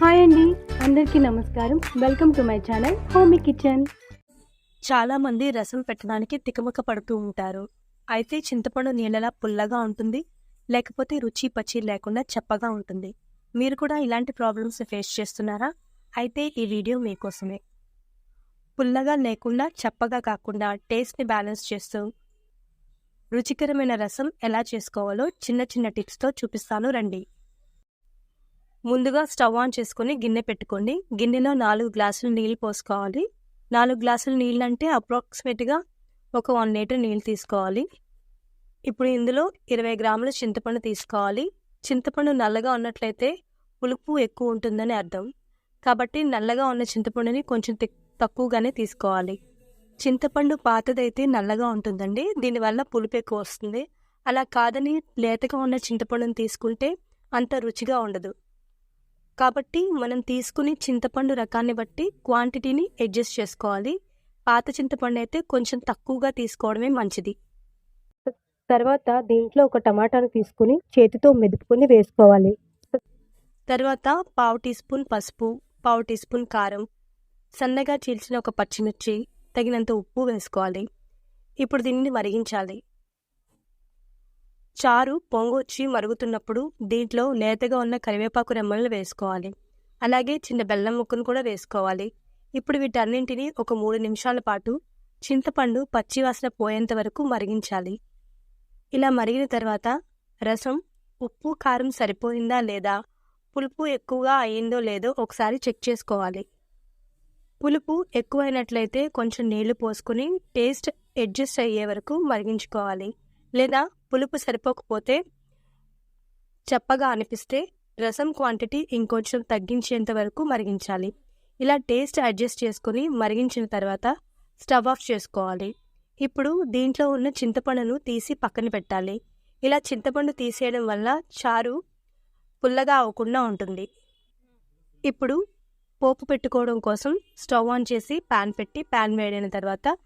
Hi అండి అందరికీ నమస్కారం. Welcome to my channel homie kitchen. చాలామంది రసం పెట్టడానికి తికమక పడుతూ ఉంటారు. అయితే చింతపండు నీళ్ళలా పుల్లగా ఉంటుంది లేకపోతే రుచి పచ్చి లేకుండా చప్పగా ఉంటుంది. మీరు కూడా ఇలాంటి ప్రాబ్లమ్స్ ఫేస్ చేస్తున్నారా? అయితే ఈ వీడియో మీకోసమే. పుల్లగా లేకుండా చప్పగా కాకుండా టేస్ట్ని బ్యాలెన్స్ చేస్తూ రుచికరమైన రసం ఎలా చేసుకోవాలో చిన్న చిన్న టిప్స్తో చూపిస్తాను రండి. ముందుగా స్టవ్ ఆన్ చేసుకొని గిన్నె పెట్టుకోండి. గిన్నెలో నాలుగు గ్లాసులు నీళ్ళు పోసుకోవాలి. నాలుగు గ్లాసుల నీళ్ళు అంటే అప్రాక్సిమేట్గా ఒక వన్ లీటర్ నీళ్ళు తీసుకోవాలి. ఇప్పుడు ఇందులో ఇరవై గ్రాముల చింతపండు తీసుకోవాలి. చింతపండు నల్లగా ఉన్నట్లయితే పులుపు ఎక్కువ ఉంటుందని అర్థం. కాబట్టి నల్లగా ఉన్న చింతపండుని కొంచెం తక్కువగానే తీసుకోవాలి. చింతపండు పాతదైతే నల్లగా ఉంటుందండి. దీనివల్ల పులుపు ఎక్కువ వస్తుంది. అలా కాదని లేతగా ఉన్న చింతపండుని తీసుకుంటే అంత రుచిగా ఉండదు. కాబట్టి మనం తీసుకుని చింతపండు రకాన్ని బట్టి క్వాంటిటీని అడ్జస్ట్ చేసుకోవాలి. పాత చింతపండు అయితే కొంచెం తక్కువగా తీసుకోవడమే మంచిది. తర్వాత దీంట్లో ఒక టమాటాను తీసుకుని చేతితో మెదుపుకొని వేసుకోవాలి. తర్వాత పావు టీ స్పూన్ పసుపు పావు టీ స్పూన్ కారం సన్నగా చీల్చిన ఒక పచ్చిమిర్చి తగినంత ఉప్పు వేసుకోవాలి. ఇప్పుడు దీనిని మరిగించాలి చారు పొంగొచ్చి మరుగుతున్నప్పుడు దీంట్లో నేతగా ఉన్న కరివేపాకు రెమ్మలను వేసుకోవాలి. అలాగే చిన్న బెల్లం ముక్కను కూడా వేసుకోవాలి. ఇప్పుడు వీటన్నింటినీ ఒక మూడు నిమిషాల పాటు చింతపండు పచ్చివాసన పోయేంత వరకు మరిగించాలి. ఇలా మరిగిన తర్వాత రసం ఉప్పు కారం సరిపోయిందా లేదా పులుపు ఎక్కువగా అయిందో లేదో ఒకసారి చెక్ చేసుకోవాలి. పులుపు ఎక్కువైనట్లయితే కొంచెం నీళ్ళు పోసుకుని టేస్ట్ అడ్జస్ట్ అయ్యే వరకు మరిగించుకోవాలి. లేదా పులుపు సరిపోకపోతే చప్పగా అనిపిస్తే రసం క్వాంటిటీ ఇంకొంచెం తగ్గించేంత వరకు మరిగించాలి. ఇలా టేస్ట్ అడ్జస్ట్ చేసుకుని మరిగించిన తర్వాత స్టవ్ ఆఫ్ చేసుకోవాలి. ఇప్పుడు దీంట్లో ఉన్న చింతపండును తీసి పక్కన పెట్టాలి. ఇలా చింతపండు తీసేయడం వల్ల చారు పుల్లగా అవ్వకుండా ఉంటుంది. ఇప్పుడు పోపు పెట్టుకోవడం కోసం స్టవ్ ఆన్ చేసి ప్యాన్ పెట్టి ప్యాన్ వేడిన తర్వాత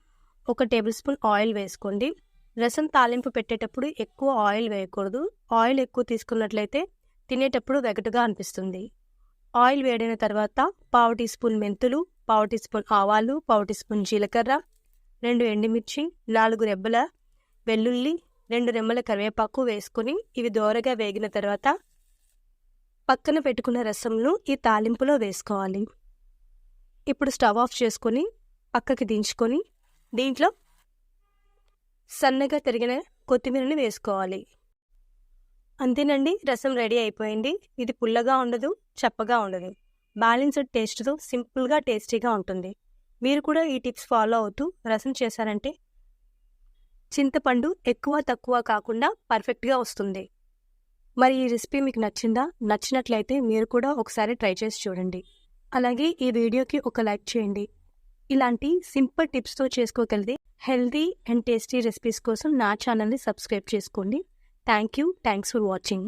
ఒక టేబుల్ స్పూన్ ఆయిల్ వేసుకోండి. రసం తాలింపు పెట్టేటప్పుడు ఎక్కువ ఆయిల్ వేయకూడదు. ఆయిల్ ఎక్కువ తీసుకున్నట్లయితే తినేటప్పుడు వెగటుగా అనిపిస్తుంది. ఆయిల్ వేడిన తర్వాత పావు టీ స్పూన్ మెంతులు పావు టీ స్పూన్ ఆవాలు పావు టీ స్పూన్ జీలకర్ర రెండు ఎండుమిర్చి నాలుగు రెబ్బల వెల్లుల్లి రెండు రెమ్మల కరివేపాకు వేసుకుని ఇవి దోరగా వేగిన తర్వాత పక్కన పెట్టుకున్న రసంను ఈ తాలింపులో వేసుకోవాలి. ఇప్పుడు స్టవ్ ఆఫ్ చేసుకొని పక్కకి దించుకొని దీంట్లో సన్నగా తరిగిన కొత్తిమీరని వేసుకోవాలి. అంతేనండి రసం రెడీ అయిపోయింది. ఇది పుల్లగా ఉండదు చప్పగా ఉండదు. బ్యాలెన్స్డ్ టేస్ట్తో సింపుల్గా టేస్టీగా ఉంటుంది. మీరు కూడా ఈ టిప్స్ ఫాలో అవుతూ రసం చేశారంటే చింతపండు ఎక్కువ తక్కువ కాకుండా పర్ఫెక్ట్గా వస్తుంది. మరి ఈ రెసిపీ మీకు నచ్చిందా? నచ్చినట్లయితే మీరు కూడా ఒకసారి ట్రై చేసి చూడండి. అలాగే ఈ వీడియోకి ఒక లైక్ చేయండి. ఇలాంటి సింపుల్ టిప్స్తో చేసుకోగలిగే హెల్దీ అండ్ టేస్టీ రెసిపీస్ కోసం నా ఛానల్ని సబ్స్క్రైబ్ చేసుకోండి. Thank you. Thanks for watching.